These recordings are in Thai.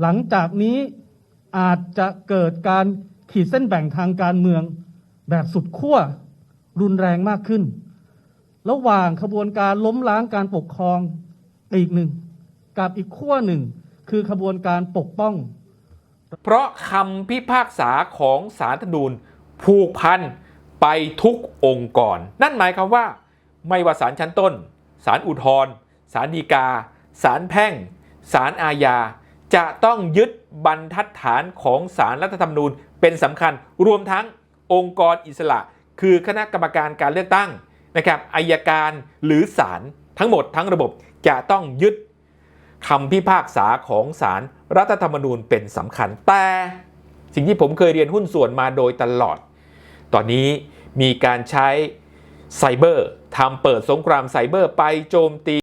หลังจากนี้อาจจะเกิดการขีดเส้นแบ่งทางการเมืองแบบสุดขั้วรุนแรงมากขึ้น ระหว่างขบวนการล้มล้างการปกครองอีกหนึ่ง กับอีกขั้วหนึ่ง คือขบวนการปกป้อง เพราะคำพิพากษาของสารธรรมนูญผูกพันไปทุกองค์กร นั่นหมายความว่า ไม่ว่าศาลชั้นต้นศาลอุทธรณ์ศาลฎีกาศาลแพ่งศาลอาญา จะต้องยึดบรรทัดฐานของศาลรัฐธรรมนูญเป็นสำคัญ รวมทั้งองค์กรอิสระ คือคณะกรรมการการเลือกตั้งนะครับอายการหรือศาลทั้งหมดทั้งระบบจะต้องยึดคำพิพากษาของศาลรรัฐธรรมนูญเป็นสำคัญ แต่สิ่งที่ผมเคยเรียนหุ้นส่วนมาโดยตลอด ตอนนี้มีการใช้ไซเบอร์ทำเปิดสงครามไซเบอร์ไปโจมตี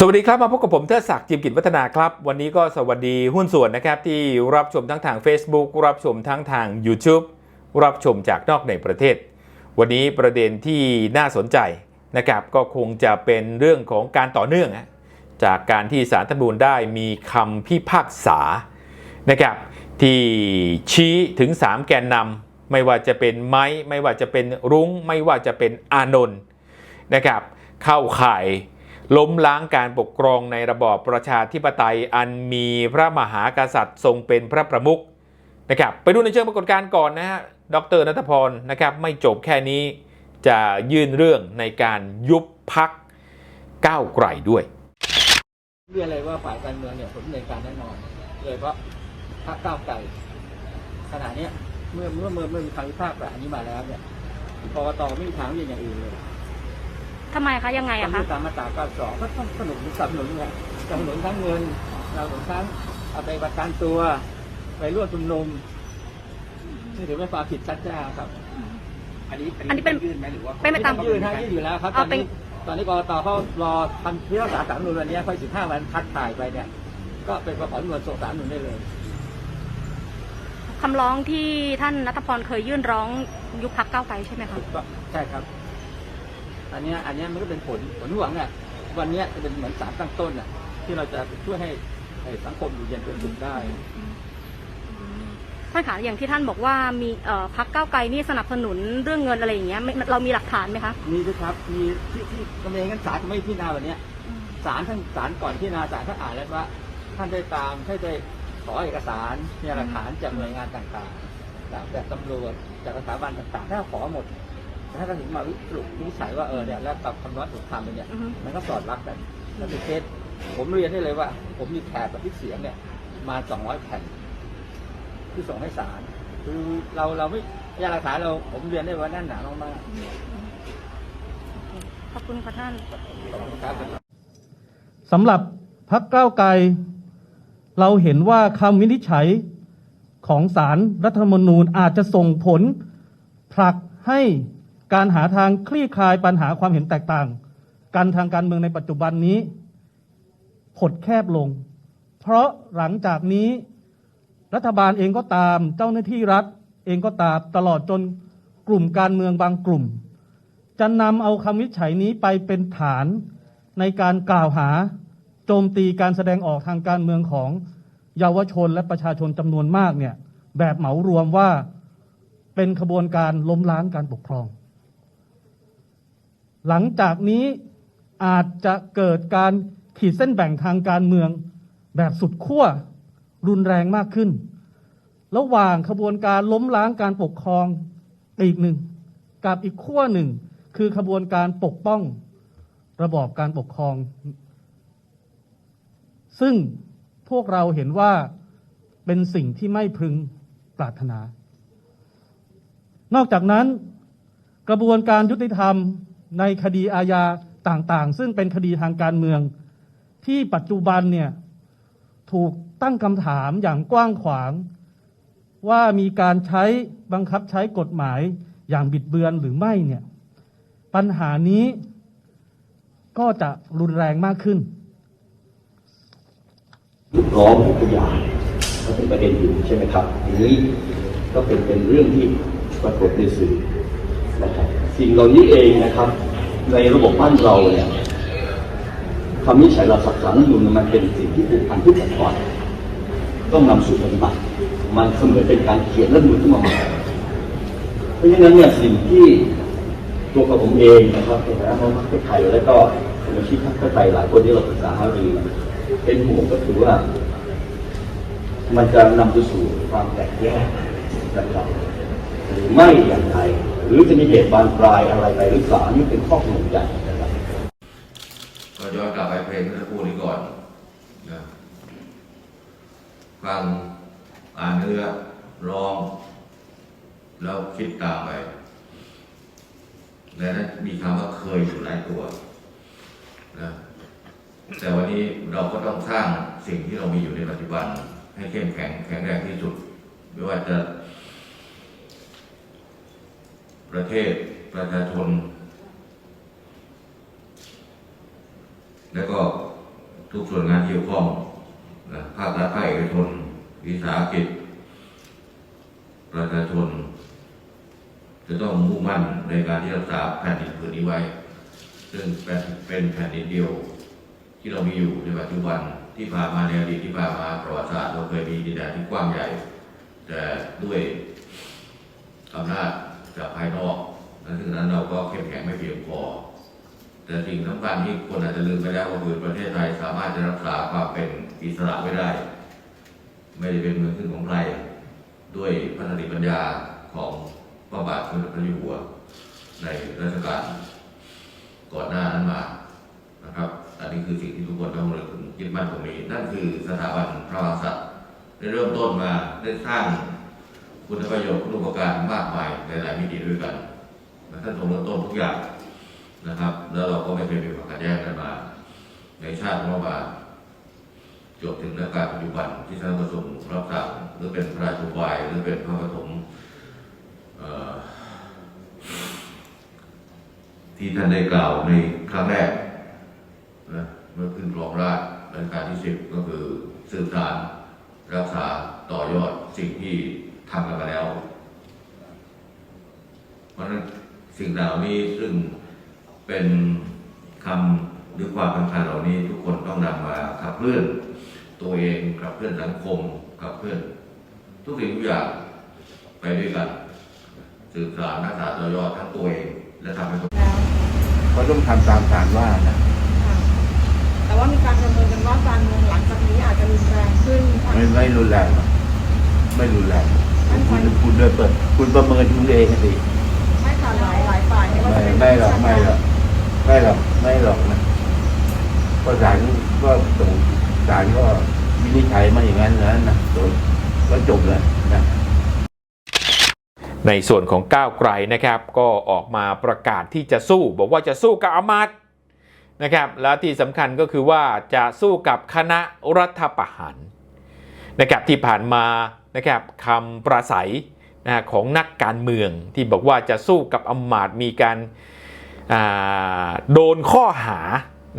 สวัสดีครับ มาพบกับผมเทิดศักดิ์จิมกิจวัฒนาครับ วันนี้ก็สวัสดีหุ้นส่วนนะครับ ที่รับชมทั้งทาง Facebook รับชมทั้งทาง YouTube รับชมจากนอกในประเทศ วันนี้ประเด็นที่น่าสนใจนะครับก็คงจะเป็นเรื่องของการต่อเนื่อง จากการที่สารธรรมนูญได้มีคำพิพากษานะครับที่ชี้ถึง 3 แกนนำไม่ว่าจะเป็นไม้ ไม่ว่าจะเป็นรุง้ง ไม่ว่าจะเป็นอานนท์นะครับเข้าข่าย ล้มล้างการปกครองในระบอบประชาธิปไตยอันมีพระมหากษัตริย์ทรงเป็นพระประมุขนะครับไปดูในเชิงปรากฏการณ์ก่อนนะฮะดรนัทพรนะครับไม่จบแค่นี้จะยื่นเรื่องในการยุบพักก้าวไกลด้วยเรียนเลยว่าฝ่ายการเมืองเนี่ยผมดำเนินการแน่นอนโดยเฉพาะพรรคก้าวไกลขณะนี้เมื่อเมื่อเมื่อเมื่อมีคำพิพากษาอันนี้มาแล้วเนี่ยกรกตไม่มีทางเรียนอย่างอื่นเลย ทำไมคะยังไงต้ออะงคะดูตามมาตรา92ก็ต้องสนับสนุนสนับสนุนไงสนับสนุนทั้งเงินสนับสนุนทั้งเอาไปประกันตัว ไปร่วมชุมนุมนี่ถือเป็นความผิดชัดเจนครับอันนี้เป็นยื่นไหมหรือว่าเป็นไปตาม ยื่นฮะยื่นอยู่แล้วครับตเอาอนเป็น นี้ตอนนี้กรกตเขารอทำพิพากษาสามนุนวันนี้ค่อย15 วันคัดถ่ายไปเนี่ย ก็เป็นประกอบสำนวนส่งสารนุนได้เลย คำร้องที่ท่านนัทพรเคยยื่นร้องยุบพักเก้าวไกลใช่ไหมคะ ถูกต้องใช่ครับ อันเนี้ยอันเนี้ยมันก็เป็นผลผลหวังเนี่ยวันเนี้ยจะเป็นเหมือนสารตั้งต้นน่ะ ที่เราจะช่วยให้ให้สังคมอยู่เย็นเป็นสุขได้ท่านคะอย่างที่ท่านบอกว่ามีเอ่อพักเก้าวไกลนี่สนับสนุนเรื่องเงินอะไรอย่างเงี้ยไม่เรามีหลักฐานไหมคะมีด้วยครับมีที่ที่ตำเองกันศาลไม่พิจารณาวันเนี้ยศาลท่านศาลก่อนพิจารณาศาลท่านอ่านแล้วว่า ท่านได้ตามให้ได้ขอเอกสารมีหลักฐานจากหน่วยงานต่างๆจากจากตำรวจจากสถาบันต่างๆถ้าขอหมด ถ้าท่านถึงมาวิสรุปวินิจฉัยว่าเออเนี่ยแล้วกับคำร้องถูกทำไปเนี่ย อือฮึ มันก็สอดรับกันแล้วเป็นเคสผมเรียนได้เลยว่า ผมมีแถบบันทึกเสียงเนี่ย มา200แผ่นที่ส่งให้ศาลคือเราเราไม่พยานหลักฐานเราผมเรียนได้ว่าแน่นหนามากขอบคุณค่ะท่าน ๆขอบคุณครับ สำหรับพักก้าวไกล เราเห็นว่าคำวินิจฉัยของสารรัฐธรรมนูญอาจจะส่งผลผลักให้ การหาทางคลี่คลายปัญหาความเห็นแตกต่างกันทางการเมืองในปัจจุบันนี้หดแคบลง เพราะหลังจากนี้รัฐบาลเองก็ตามเจ้าหน้าที่รัฐเองก็ตามตลอดจนกลุ่มการเมืองบางกลุ่ม จะนำเอาคำวิจัยนี้ไปเป็นฐานในการกล่าวหาโจมตีการแสดงออกทางการเมืองของเยาวชนและประชาชนจำนวนมากเนี่ยแบบเหมารวมว่าเป็นขบวนการล้มล้างการปกครอง หลังจากนี้อาจจะเกิดการขีดเส้นแบ่งทางการเมืองแบบสุดขั้วรุนแรงมากขึ้น ระหว่างขบวนการล้มล้างการปกครองอีกหนึ่ง กับอีกขั้วหนึ่ง คือขบวนการปกป้องระบอบการปกครอง ซึ่งพวกเราเห็นว่าเป็นสิ่งที่ไม่พึงปรารถนา นอกจากนั้น กระบวนการยุติธรรม ในคดีอาญาต่างๆ ซึ่งเป็นคดีทางการเมือง ที่ปัจจุบันเนี่ยถูกตั้งคำถามอย่างกว้างขวาง ว่ามีการใช้บังคับใช้กฎหมายอย่างบิดเบือนหรือไม่เนี่ยปัญหานี้ก็จะรุนแรงมากขึ้นร้องพยานก็เป็นประเด็นอยู่ใช่ไหมครับนี้ก็เป็นเป็นเรื่องที่ปรากฏในสื่อนะครับ สิ่งเหล่านี้เองนะครับ ในระบบบ้านเราเนี่ยคำวินิจฉัยเราสักครั้งนูนมันเป็นสิ่งที่ผูกพันทุกองค์กรต้องนำสู่ปฏิบัติ มันเสมือนเป็นการเขียนรัฐธรรมนูญขึ้นมาใหม่เพราะฉะนั้นเนี่ยสิ่งที่ตัวกับผมเองนะครับในฐานะของพรรคไทยแล้วก็สมาชิกพรรคเพื่อไทยหลายคนที่เราปรึกษาหารือเป็นห่วงก็คือว่า มันจะนำไปสู่ความแตกแยกนะครับหรือไม่อย่างไร หรือจะมีเหตุบานปลายอะไรไปหรือเปล่านี่เป็นข้อกังวลใจนะครับก็ย้อนกลับไปเพลงเมื่อสักครู่นี้ก่อนนะฟังอ่านเนื้อร้อง แล้วคิดตามไป และนั้นมีคำว่าเคยอยู่หลายตัวนะแต่วันนี้เราก็ต้องสร้างสิ่งที่เรามีอยู่ในปัจจุบัน ให้เข้มแข็งแข็งแรงที่สุด ไม่ว่าจะ ประเทศประชาชน แล้วก็ทุกส่วนงานที่เกี่ยวข้องนะภาครัฐภาคเอกชน วิสาหกิจ ประชาชน จะต้องมุ่งมั่นในการที่รักษาแผ่นดินผืนนี้ไว้ ซึ่งเป็นเป็นแผ่นดินเดียวที่เรามีอยู่ในปัจจุบันที่ผ่านมาในอดีตที่ผ่านมาประวัติศาสตร์เราเคยมีดินแดนที่กว้างใหญ่ แต่ด้วยอำนาจ จากภายนอกและถึงนั้นเราก็เข้มแข็งไม่เพียงพอ แต่สิ่งสำคัญที่คนอาจจะลืมไปแล้วก็คือประเทศไทยสามารถจะรักษาความเป็นอิสระไว้ได้ ไม่ได้เป็นเมืองขึ้นของใครด้วยพัฒนาปัญญาของพระบาทสมเด็จพระเจ้าอยู่หัว ในรัชกาลก่อนหน้านั้นมานะครับอันนี้คือสิ่งที่ทุกคนต้องระลึกถึงยึดมั่นตรงนี้นั่นคือสถาบันพระมหากษัตริย์ได้เริ่มต้นมาได้สร้าง คุณประโยชน์คุณอุปการมากมายในหลายมิติด้วยกันท่านทรงเริ่มต้นทุกอย่างนะครับ แล้วเราก็ไม่เคยมีความขัดแย้งกันมา ในชาติของเรามาจบถึงเรื่องการปัจจุบันที่ท่านประสงค์รับสั่งหรือเป็นพระราชบายหรือเป็นพระปฐมที่ท่านได้กล่าวในครั้งแรกนะเมื่อขึ้นรองราชย์รัชกาลที่สิบก็คือสืบสานรักษาต่อยอดสิ่งที่ ทำกันมาแล้ว เพราะฉะนั้นสิ่งเหล่านี้ซึ่งเป็นคำหรือความสำคัญเหล่านี้ทุกคนต้องนำมาขับเคลื่อนตัวเองขับเคลื่อนสังคมขับเคลื่อนทุกสิ่งทุกอย่างไปด้วยกันสืบสานรักษาต่อยอดทั้งตัวเองและทำให้คนแล้วเขาต้องทำตามศาลว่านะค่ะแต่ว่ามีการประเมินกันว่าการเมืองหลังจากนี้อาจจะรุนแรงขึ้นทางไม่ไม่รุนแรงหรอกไม่รุนแรง คุณคุณเดินเปิด คุณประเมินคุณเองสิไม่ค่ะหลายหลายฝ่ายไม่ว่าไม่จะเป็นไม่หรอกไม่หรอกไม่หรอกไม่หรอกนะก็ศาลก็ส่งศาลก็วินิจฉัยมาอย่างนั้นนะนะโดยก็จบแล้วนะ ในส่วนของก้าวไกลนะครับ ก็ออกมาประกาศที่จะสู้ บอกว่าจะสู้กับอำมาตย์นะครับและที่สำคัญก็คือว่าจะสู้กับคณะรัฐประหารนะครับที่ผ่านมา นะครับคำประสัยนะของนักการเมืองที่บอกว่าจะสู้กับอำมาตย์มีการาโดนข้อหา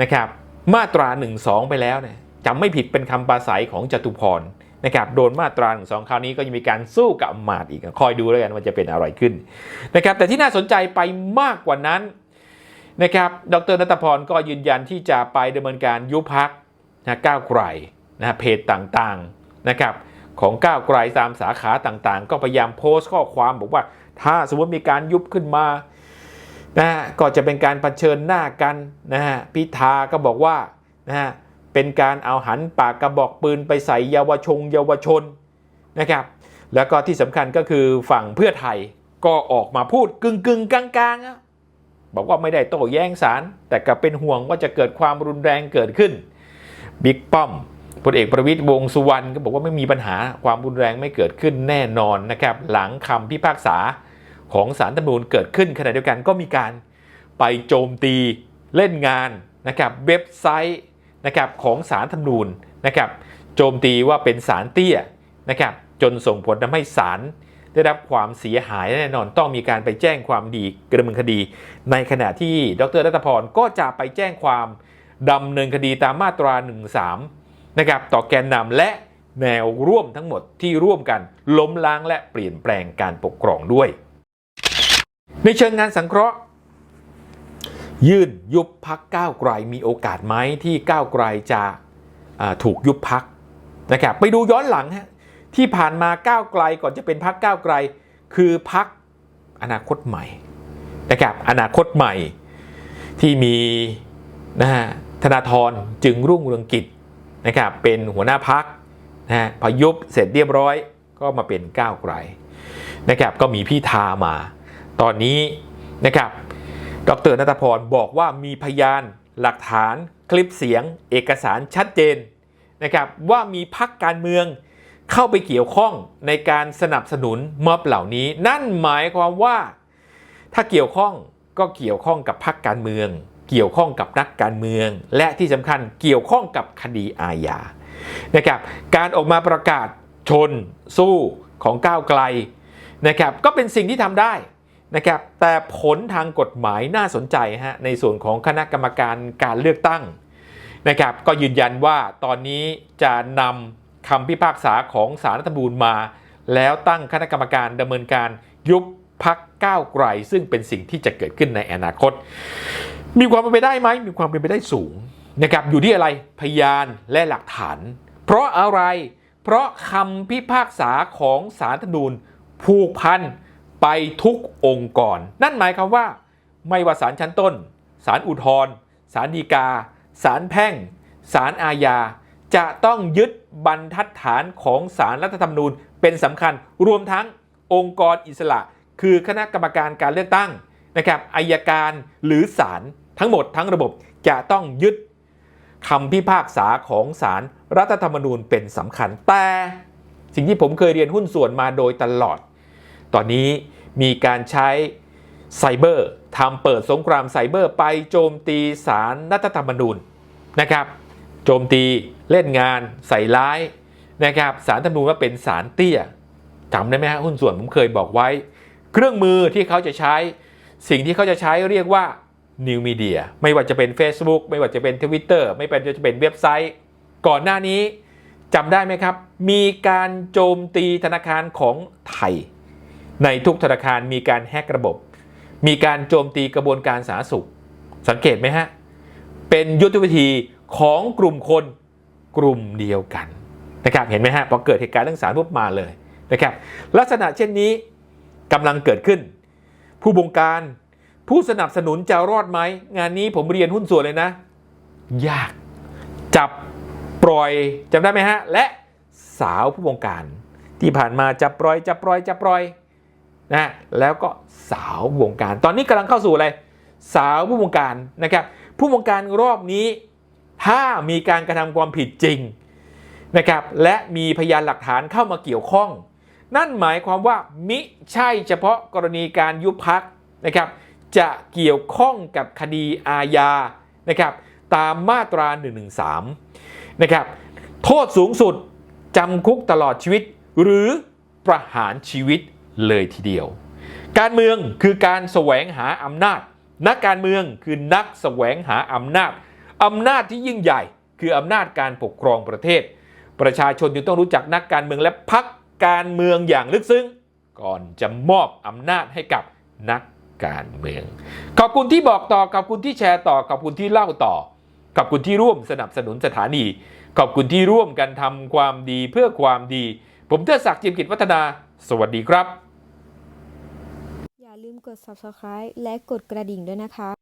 นะครับมาตรา1 2ไปแล้วเนี่ยจำไม่ผิดเป็นคำปราศัยของจตุพรนะครับโดนมาตราหนึ่งสองคราวนี้ก็จะมีการสู้กับอำมาตย์อีกคอยดูแล้วกันว่าจะเป็นอะไรขึ้นนะครับแต่ที่น่าสนใจไปมากกว่านั้นนะครับดรนัตพรก็ยืนยันที่จะไปดำเนินการยุบพักนะก้าวไกลนะเพจต่างๆนะครับ ของก้าวไกลตามสาขาต่างๆ ก็พยายามโพสต์ข้อความบอกว่า ถ้าสมมติมีการยุบขึ้นมานะก็จะเป็นการเผชิญหน้ากันนะฮะพิธาก็บอกว่านะฮะเป็นการเอาหันปากกระบอกปืนไปใส่เยาวชนเยาวชนนะครับแล้วก็ที่สำคัญก็คือฝั่งเพื่อไทยก็ออกมาพูดกึ่งกึ่งๆกลางๆอะบอกว่าไม่ได้โต้แย้งสารแต่ก็เป็นห่วงว่าจะเกิดความรุนแรงเกิดขึ้นบิ๊กป้อม พลเอกประวิตยวงสุวรรณก็บอกว่าไม่มีปัญหาความรุนแรงไม่เกิดขึ้นแน่นอนนะครับ หลังคำพิพากษาของศาลตำรวจเกิดขึ้นขณะเดียวกันก็มีการไปโจมตีเล่นงานนะครับเว็บไซต์นะครับของสารธรรมนูญนะครับโจมตีว่าเป็นสารเตี้ยนะครับจนส่งผลทำให้ศาลได้รับความเสียหายแน่นอนต้องมีการไปแจ้งความดีกระมินคดี ในขณะที่ดรรัตพรก็จะไปแจ้งความดำเนินคดีตามมาตรา 13 นะครับต่อแกนนำและแนวร่วมทั้งหมดที่ร่วมกันล้มล้างและเปลี่ยนแปลงการปกครองด้วย ในเชิงงานสังเคราะห์ ยื่นยุบพักก้าวไกลมีโอกาสไหมที่ก้าวไกลจะถูกยุบพักนะครับไปดูย้อนหลังฮะที่ผ่านมาก้าวไกลก่อนจะเป็นพักก้าวไกล คือพักอนาคตใหม่นะครับอนาคตใหม่ที่มีนะฮะธนาธรจึงรุ่งเรืองกิจ นะครับเป็นหัวหน้าพักนะฮะพยุบเสร็จเรียบร้อยก็มาเป็นก้าวไกลนะครับก็มีพี่ทามา ตอนนี้นะครับดรนัทพรบอกว่ามีพยานหลักฐานคลิปเสียงเอกสารชัดเจนนะครับว่ามีพักการเมืองเข้าไปเกี่ยวข้องในการสนับสนุนม็อบเหล่านี้ นั่นหมายความว่าถ้าเกี่ยวข้องก็เกี่ยวข้องกับพักการเมือง เกี่ยวข้องกับนักการเมือง และที่สำคัญเกี่ยวข้องกับคดีอาญานะครับการออกมาประกาศชนสู้ของก้าวไกลนะครับก็เป็นสิ่งที่ทำได้นะครับแต่ผลทางกฎหมายน่าสนใจฮะในส่วนของคณะกรรมการการเลือกตั้งนะครับก็ยืนยันว่าตอนนี้จะนำคำพิพากษาของสารรัฐธรรมนูญมา แล้วตั้งคณะกรรมการดำเนินการยุบ พักก้าวไกลซึ่งเป็นสิ่งที่จะเกิดขึ้นในอนาคต มีความเป็นไปได้ไหมมีความเป็นไปได้สูงนะครับอยู่ที่อะไรพยานและหลักฐาน เพราะอะไร เพราะคำพิพากษาของสารธรรมนูญผูกพันไปทุกองค์กร นั่นหมายความว่า ไม่ว่าศาลชั้นต้นศาลอุทธรณ์ศาลฎีกาศาลแพ่งศาลอาญา จะต้องยึดบรรทัดฐานของศาลรัฐธรรมนูญเป็นสำคัญรวมทั้งองค์กรอิสระ คือคณะกรรมการการเลือกตั้งนะครับอายการหรือศาลทั้งหมดทั้งระบบจะต้องยึดคำพิพากษาของศาลรัฐธรรมนูญเป็นสำคัญแต่สิ่งที่ผมเคยเรียนหุ้นส่วนมาโดยตลอด ตอนนี้มีการใช้ไซเบอร์ทำเปิดสงครามไซเบอร์ไปโจมตีสารรัฐธรรมนูญนะครับ โจมตีเล่นงานใส่ร้ายนะครับสารธรรมนูญว่าเป็นสารเตี้ยจำได้ไหมฮะหุ้นส่วนผมเคยบอกไว้ เครื่องมือที่เขาจะใช้ สิ่งที่เขาจะใช้เรียกว่า New Media ไม่ว่าจะเป็น Facebook ไม่ว่าจะเป็น Twitter ไม่ว่าจะเป็นเว็บไซต์ ก่อนหน้านี้จำได้ไหมครับ มีการโจมตีธนาคารของไทย ในทุกธนาคารมีการแฮกระบบ มีการโจมตีกระบวนการสาธารณสุข สังเกตไหมฮะ เป็นยุทธวิธีของกลุ่มคนกลุ่มเดียวกันนะครับเห็นไหมฮะพอเกิดเหตุการณ์เรื่องสารปุ๊บมาเลยนะครับลักษณะเช่นนี้ กำลังเกิดขึ้น ผู้บงการผู้สนับสนุนจะรอดไหม งานนี้ผมเรียนหุ้นส่วนเลยนะ ยากจับปล่อยจำได้ไหมฮะ และสาวผู้บงการ ที่ผ่านมาจับปล่อยจับปล่อยจับปล่อยนะแล้วก็สาววงการ ตอนนี้กำลังเข้าสู่อะไรสาวผู้วงการนะครับ ผู้วงการรอบนี้ ถ้ามีการกระทำความผิดจริงนะครับ และมีพยานหลักฐานเข้ามาเกี่ยวข้อง นั่นหมายความว่ามิใช่เฉพาะกรณีการยุบพักนะครับจะเกี่ยวข้องกับคดีอาญานะครับตามมาตรา 113 นะครับโทษสูงสุดจำคุกตลอดชีวิต หรือประหารชีวิตเลยทีเดียว การเมืองคือการแสวงหาอำนาจ นักการเมืองคือนักแสวงหาอำนาจอำนาจที่ยิ่งใหญ่ คืออำนาจการปกครองประเทศ ประชาชนจึงต้องรู้จักนักการเมืองและพัก การเมืองอย่างลึกซึ้ง ก่อนจะมอบอำนาจให้กับนักการเมือง ขอบคุณที่บอกต่อ ขอบคุณที่แชร์ต่อ ขอบคุณที่เล่าต่อ ขอบคุณที่ร่วมสนับสนุนสถานี ขอบคุณที่ร่วมกันทำความดีเพื่อความดี ผมเทดศักดิ์จิมกิจวัฒนา สวัสดีครับ อย่าลืมกด subscribe และกดกระดิ่งด้วยนะคะ